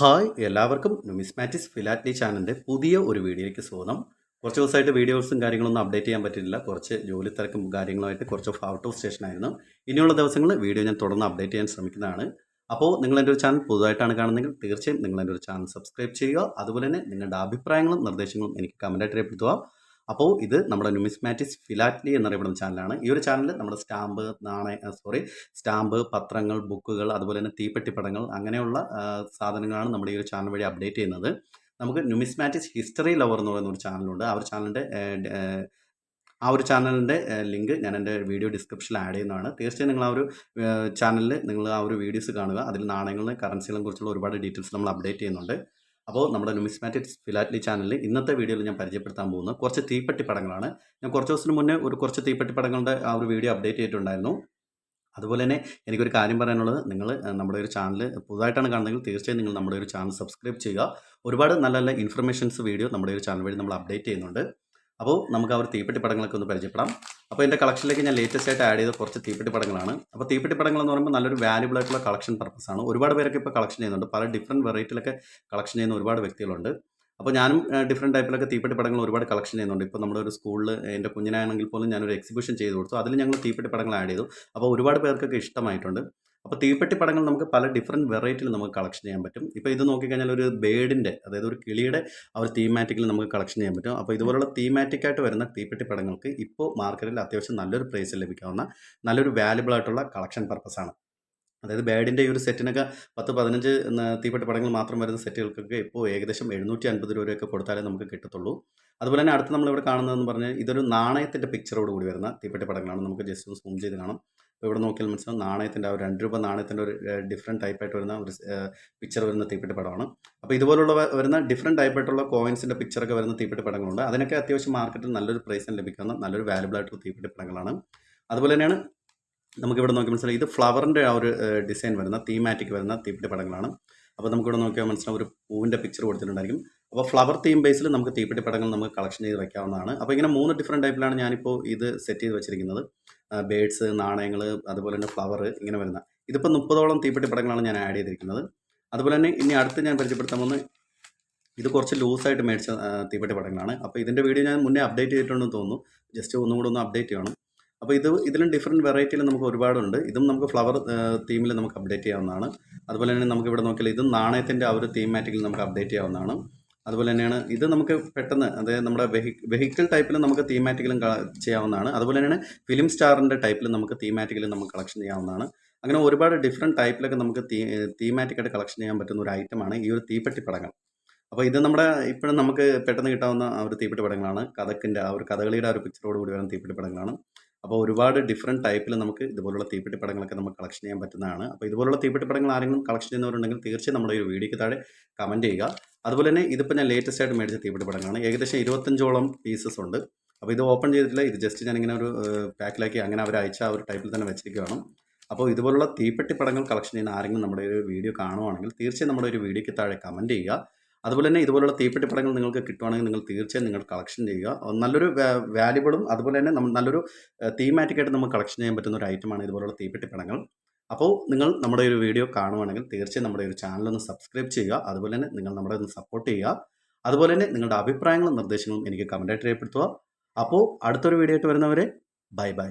Hi എല്ലാവർക്കും നുമിസ്മാറ്റിസ് ഫിലാറ്റ്ലി ചാനലിന്റെ പുതിയ ഒരു വീഡിയോയ്ക്ക് സ്വാഗതം. കുറച്ച് ദിവസമായിട്ട് വീഡിയോസും കാര്യങ്ങളൊന്നും അപ്ഡേറ്റ് ചെയ്യാൻ പറ്റിയില്ല കുറച്ച് ജോലി തിരക്കും കാര്യങ്ങളുമായിട്ട് കുറച്ച് ഔട്ട് ഓഫ് സ്റ്റേഷൻ ആയിരുന്നു. ഇനിയുള്ള ദിവസങ്ങളിൽ വീഡിയോ ഞാൻ തുടർന്ന് അപ്ഡേറ്റ് ചെയ്യാൻ ശ്രമിക്കുന്നതാണ്. അപ്പോൾ നിങ്ങൾ എന്റെ ഒരു ചാനൽ പുതുതായിട്ടാണ് കാണുന്നതെങ്കിൽ തീർച്ചയായും നിങ്ങൾ എന്റെ ഒരു ചാനൽ സബ്സ്ക്രൈബ് ചെയ്യുക. അതുപോലെ തന്നെ നിങ്ങളുടെ അഭിപ്രായങ്ങളും നിർദ്ദേശങ്ങളും എനിക്ക് കമന്റായിട്ട് രേഖപ്പെടുത്തുക. അപ്പോൾ ഇത് നമ്മുടെ ന്യൂമിസ്മാറ്റിക്സ് ഫിലാറ്റ്ലി എന്നറിയപ്പെടുന്ന ചാനലാണ് ഈ ഒരു ചാനലിൽ നമ്മുടെ സ്റ്റാമ്പ് നാണയ സോറി സ്റ്റാമ്പ് പത്രങ്ങൾ ബുക്കുകൾ അതുപോലെ തന്നെ തീപ്പെട്ടിപ്പടങ്ങൾ അങ്ങനെയുള്ള സാധനങ്ങളാണ് നമ്മുടെ ഈ ഒരു ചാനൽ വഴി അപ്ഡേറ്റ് ചെയ്യുന്നത്. നമുക്ക് ന്യൂമിസ്മാറ്റിക്സ് ഹിസ്റ്ററി ലവർ എന്ന് പറയുന്ന ഒരു ചാനലുണ്ട് ആ ഒരു ചാനലിന്റെ ആ ഒരു ചാനലിന്റെ ലിങ്ക് ഞാൻ എന്റെ വീഡിയോ ഡിസ്ക്രിപ്ഷനിൽ ആഡ് ചെയ്യുന്നതാണ്. തീർച്ചയായും നിങ്ങൾ ആ ഒരു ചാനലിൽ നിങ്ങൾ ആ ഒരു വീഡിയോസ് കാണുക. അതിൽ നാണയങ്ങളും കറൻസികളെ കുറിച്ചുള്ള ഒരുപാട് ഡീറ്റെയിൽസ് നമ്മൾ അപ്ഡേറ്റ് ചെയ്യുന്നുണ്ട്. അപ്പോൾ നമ്മുടെ ന്യൂമിസ്മാറ്റിക്സ് ഫിലാറ്റ്ലി ചാനലിൽ ഇന്നത്തെ വീഡിയോയിൽ ഞാൻ പരിചയപ്പെടുത്താൻ പോകുന്നത് കുറച്ച് തീപ്പെട്ടി പടങ്ങളാണ്. ഞാൻ കുറച്ച് ദിവസത്തിന് മുന്നേ ഒരു കുറച്ച് തീപ്പെട്ടി പടങ്ങളുടെ ആ ഒരു വീഡിയോ അപ്ഡേറ്റ് ചെയ്തിട്ടുണ്ടായിരുന്നു. അതുപോലെ തന്നെ എനിക്കൊരു കാര്യം പറയാനുള്ളത്. നിങ്ങൾ നമ്മുടെ ഒരു ചാനൽ പുതുതായിട്ടാണ് കാണുന്നതെങ്കിൽ തീർച്ചയായും നിങ്ങൾ നമ്മുടെ ഒരു ചാനൽ സബ്സ്ക്രൈബ് ചെയ്യുക. ഒരുപാട് നല്ല നല്ല ഇൻഫർമേഷൻസ് വീഡിയോ നമ്മുടെ ഒരു ചാനൽ വഴി നമ്മൾ അപ്ഡേറ്റ് ചെയ്യുന്നുണ്ട്. അപ്പോൾ നമുക്ക് അവർ തീപ്പെട്ടി പടങ്ങളൊക്കെ ഒന്ന് പരിചയപ്പെടാം. അപ്പോൾ എന്റെ കളക്ഷനിലേക്ക് ഞാൻ ലേറ്റസ്റ്റ് ആയിട്ട് ആഡ് ചെയ്ത കുറച്ച് തീപ്പെട്ടി പടങ്ങളാണ്. അപ്പോൾ തീപ്പെട്ടി പടങ്ങൾ എന്ന് പറയുമ്പോൾ നല്ലൊരു വാല്യുബിൾ ആയിട്ടുള്ള കളക്ഷൻ പർപ്പസ് ആണ്. ഒരുപാട് പേരൊക്കെ ഇപ്പോൾ കളക്ഷൻ ചെയ്യുന്നുണ്ട്. പല ഡിഫറെന്റ് വെറൈറ്റിയിലൊക്കെ കളക്ഷൻ ചെയ്യുന്ന ഒരുപാട് വ്യക്തികളുണ്ട്. അപ്പോൾ ഞാനും ഡിഫറെന്റ് ടൈപ്പിലൊക്കെ തീപ്പെട്ടി പടങ്ങൾ ഒരുപാട് കളക്ഷൻ ചെയ്യുന്നുണ്ട്. ഇപ്പോൾ നമ്മുടെ ഒരു സ്കൂളിൽ എന്റെ കുഞ്ഞിനാണെങ്കിൽ പോലും ഞാനൊരു എക്സിബിഷൻ ചെയ്ത് കൊടുത്തു. അതിൽ ഞങ്ങൾ തീപ്പെട്ടി പടങ്ങൾ ആഡ് ചെയ്തു. അപ്പോൾ ഒരുപാട് പേർക്കൊക്കെ ഇഷ്ടമായിട്ടുണ്ട്. അപ്പോൾ തീപ്പെട്ടി പടങ്ങൾ നമുക്ക് പല ഡിഫറെന്റ് വെറൈറ്റിയിൽ നമുക്ക് കളക്ഷൻ ചെയ്യാൻ പറ്റും. ഇപ്പോൾ ഇത് നോക്കിക്കഴിഞ്ഞാൽ ഒരു ബേഡിന്റെ അതായത് ഒരു കിളിയുടെ ആ ഒരു തീമാറ്റിക്കിൽ നമുക്ക് കളക്ഷൻ ചെയ്യാൻ പറ്റും. അപ്പോൾ ഇതുപോലുള്ള തീമാറ്റിക്കായിട്ട് വരുന്ന തീപ്പെട്ടി പടങ്ങൾക്ക് ഇപ്പോൾ മാർക്കറ്റിൽ അത്യാവശ്യം നല്ലൊരു പ്രൈസിൽ ലഭിക്കാവുന്ന നല്ലൊരു വാല്യുബിൾ ആയിട്ടുള്ള കളക്ഷൻ പർപ്പസാണ് അതായത് ബേഡിന്റെ ഈ ഒരു സെറ്റിനൊക്കെ പത്ത് പതിനഞ്ച് തീപ്പെട്ടി പടങ്ങൾ മാത്രം വരുന്ന സെറ്റുകൾക്കൊക്കെ ഇപ്പോൾ ഏകദേശം എഴുന്നൂറ്റി അൻപത് രൂപയൊക്കെ കൊടുത്താലേ നമുക്ക് കിട്ടത്തുള്ളൂ. അതുപോലെ തന്നെ അടുത്ത് നമ്മളിവിടെ കാണുന്നതെന്ന് പറഞ്ഞാൽ ഇതൊരു നാണയത്തിന്റെ പിക്ചറോട് കൂടി വരുന്ന തീപ്പെട്ടി പടങ്ങളാണ്. നമുക്ക് ജസ്റ്റ് ഒന്ന് സൂം ചെയ്ത് കാണാം. ഇവിടെ നോക്കിയാൽ മനസ്സിലാവും നാണയത്തിന്റെ ആ ഒരു രണ്ട് രൂപ നാണയത്തിന്റെ ഒരു ഡിഫറെന്റ് ടൈപ്പായിട്ട് വരുന്ന ഒരു പിക്ചർ വരുന്ന തീപ്പെട്ടി പടമാണ്. അപ്പോൾ ഇതുപോലുള്ള വരുന്ന ഡിഫറെന്റ് ടൈപ്പായിട്ടുള്ള കോയിൻസിന്റെ പിക്ചറൊക്കെ വരുന്ന തീപ്പെട്ടി പടങ്ങളുണ്ട്. അതിനൊക്കെ അത്യാവശ്യം മാർക്കറ്റിൽ നല്ലൊരു പ്രൈസിന് ലഭിക്കുന്ന നല്ലൊരു വാലുബിൾ ആയിട്ടുള്ള തീപ്പെട്ടി പടങ്ങളാണ്. അതുപോലെ തന്നെയാണ് നമുക്കിവിടെ നോക്കി മനസ്സിലായി ഇത് ഫ്ലവറിന്റെ ആ ഒരു ഡിസൈൻ വരുന്ന തീമാറ്റിക് വരുന്ന തീപ്പെട്ടി പടങ്ങളാണ്. അപ്പോൾ നമുക്കിവിടെ നോക്കിയാൽ മനസ്സിലാവും ഒരു പൂവിന്റെ പിക്ചർ കൊടുത്തിട്ടുണ്ടായിരിക്കും. അപ്പോൾ ഫ്ലവർ തീം ബേസിൽ നമുക്ക് തീപ്പെട്ടി പടങ്ങൾ നമുക്ക് കളക്ഷൻ ചെയ്ത് വെക്കാവുന്നതാണ്. അപ്പോൾ ഇങ്ങനെ മൂന്ന് ഡിഫറെന്റ് ടൈപ്പിലാണ് ഞാനിപ്പോൾ ഇത് സെറ്റ് ചെയ്ത് വെച്ചിരിക്കുന്നത്. ബേഡ്സ് നാണയങ്ങൾ അതുപോലെ തന്നെ ഫ്ലവർ ഇങ്ങനെ വരുന്ന. ഇതിപ്പോൾ മുപ്പതോളം തീപ്പെട്ടി പടങ്ങളാണ് ഞാൻ ആഡ് ചെയ്തിരിക്കുന്നത്. അതുപോലെ തന്നെ ഇനി അടുത്ത് ഞാൻ പരിചയപ്പെടുത്താൻ പോകുന്നത് ഇത് കുറച്ച് ലൂസായിട്ട് മേടിച്ച തീപ്പെട്ടി പടങ്ങളാണ്. അപ്പോൾ ഇതിന്റെ വീഡിയോ ഞാൻ മുന്നേ അപ്ഡേറ്റ് ചെയ്തിട്ടുണ്ടെന്ന് തോന്നുന്നു. ജസ്റ്റ് ഒന്നും കൂടെ ഒന്ന് അപ്ഡേറ്റ് ചെയ്യണം. അപ്പോൾ ഇത് ഇതിലും ഡിഫറെന്റ് വെറൈറ്റിയിൽ നമുക്ക് ഒരുപാടുണ്ട്. ഇതും നമുക്ക് ഫ്ലവർ തീമിൽ നമുക്ക് അപ്ഡേറ്റ് ചെയ്യാവുന്നതാണ്. അതുപോലെ തന്നെ നമുക്ക് ഇവിടെ നോക്കിയാൽ ഇതും നാണയത്തിന്റെ ആ ഒരു തീമാറ്റിക്കിൽ നമുക്ക് അപ്ഡേറ്റ് ചെയ്യാവുന്നതാണ്. അതുപോലെ തന്നെയാണ് ഇത് നമുക്ക് പെട്ടെന്ന് അതായത് നമ്മുടെ വെഹി വെഹിക്കിൾ ടൈപ്പിൽ നമുക്ക് തീമാറ്റിക്കലും ചെയ്യാവുന്നതാണ്. അതുപോലെ തന്നെയാണ് ഫിലിം സ്റ്റാറിന്റെ ടൈപ്പിൽ നമുക്ക് തീമാറ്റിക്കലും നമുക്ക് കളക്ഷൻ ചെയ്യാവുന്നതാണ്. അങ്ങനെ ഒരുപാട് ഡിഫറെന്റ് ടൈപ്പിലൊക്കെ നമുക്ക് തീ തീമാറ്റിക്കായിട്ട് കളക്ഷൻ ചെയ്യാൻ പറ്റുന്ന ഒരു ഐറ്റമാണ് ഈ ഒരു തീപ്പെട്ടി പടങ്ങൾ. അപ്പോൾ ഇത് നമ്മുടെ ഇപ്പോഴും നമുക്ക് പെട്ടെന്ന് കിട്ടാവുന്ന ആ ഒരു തീപ്പെട്ടി പടങ്ങളാണ്. കഥക്കിന്റെ ആ ഒരു കഥകളിയുടെ ആ ഒരു പിക്ചറോട് കൂടി വരുന്ന തീപ്പെട്ടി പടങ്ങളാണ്. അപ്പോൾ ഒരുപാട് ഡിഫറെന്റ് ടൈപ്പിൽ നമുക്ക് ഇതുപോലുള്ള തീപ്പെട്ടി പടങ്ങളൊക്കെ നമുക്ക് കളക്ഷൻ ചെയ്യാൻ പറ്റുന്നതാണ്. അപ്പോൾ ഇതുപോലുള്ള തീപ്പെട്ടി പടങ്ങൾ ആരെങ്കിലും കളക്ഷൻ ചെയ്യുന്നവരുണ്ടെങ്കിൽ തീർച്ചയായും നമ്മുടെ ഒരു വീഡിയോയ്ക്ക് താഴെ കമന്റ് ചെയ്യുക. അതുപോലെ തന്നെ ഇതിപ്പോൾ ഞാൻ ലേറ്റസ്റ്റ് ആയിട്ട് മേടിച്ച തീപ്പെട്ടി പടങ്ങളാണ്. ഏകദേശം ഇരുപത്തഞ്ചോളം പീസസ് ഉണ്ട്. അപ്പോൾ ഇത് ഓപ്പൺ ചെയ്തിട്ടില്ല. ഇത് ജസ്റ്റ് ഞാനിങ്ങനെ ഒരു പാക്കിലാക്കി അങ്ങനെ അവർ അയച്ച ആ ഒരു ടൈപ്പിൽ തന്നെ വെച്ചിരിക്കുകയാണ്. അപ്പോൾ ഇതുപോലുള്ള തീപ്പെട്ടി പടങ്ങൾ കളക്ഷൻ ചെയ്യുന്ന ആരെങ്കിലും നമ്മുടെ ഒരു വീഡിയോ കാണുവാണെങ്കിൽ തീർച്ചയായും നമ്മുടെ ഒരു വീഡിയോയ്ക്ക് താഴെ കമന്റ് ചെയ്യുക. അതുപോലെ തന്നെ ഇതുപോലുള്ള തീപ്പെട്ടി പടങ്ങൾ നിങ്ങൾക്ക് കിട്ടുവാണെങ്കിൽ നിങ്ങൾ തീർച്ചയായും നിങ്ങൾ കളക്ഷൻ ചെയ്യുക. നല്ലൊരു വാല്യുബിളും അതുപോലെ തന്നെ നല്ലൊരു തീമാറ്റിക്കായിട്ട് നമുക്ക് കളക്ഷൻ ചെയ്യാൻ പറ്റുന്ന ഒരു ഐറ്റമാണ് ഇതുപോലുള്ള തീപ്പെട്ടി പടങ്ങൾ. അപ്പോൾ നിങ്ങൾ നമ്മുടെ ഒരു വീഡിയോ കാണുവാണെങ്കിൽ തീർച്ചയായും നമ്മുടെ ഒരു ചാനൽ ഒന്ന് സബ്സ്ക്രൈബ് ചെയ്യുക. അതുപോലെ തന്നെ നിങ്ങൾ നമ്മുടെ ഒന്ന് സപ്പോർട്ട് ചെയ്യുക. അതുപോലെ തന്നെ നിങ്ങളുടെ അഭിപ്രായങ്ങളും നിർദ്ദേശങ്ങളും എനിക്ക് കമന്റായിട്ട് രേഖപ്പെടുത്തുക. അപ്പോൾ അടുത്തൊരു വീഡിയോ ആയിട്ട് വരുന്നവരെ ബൈ ബൈ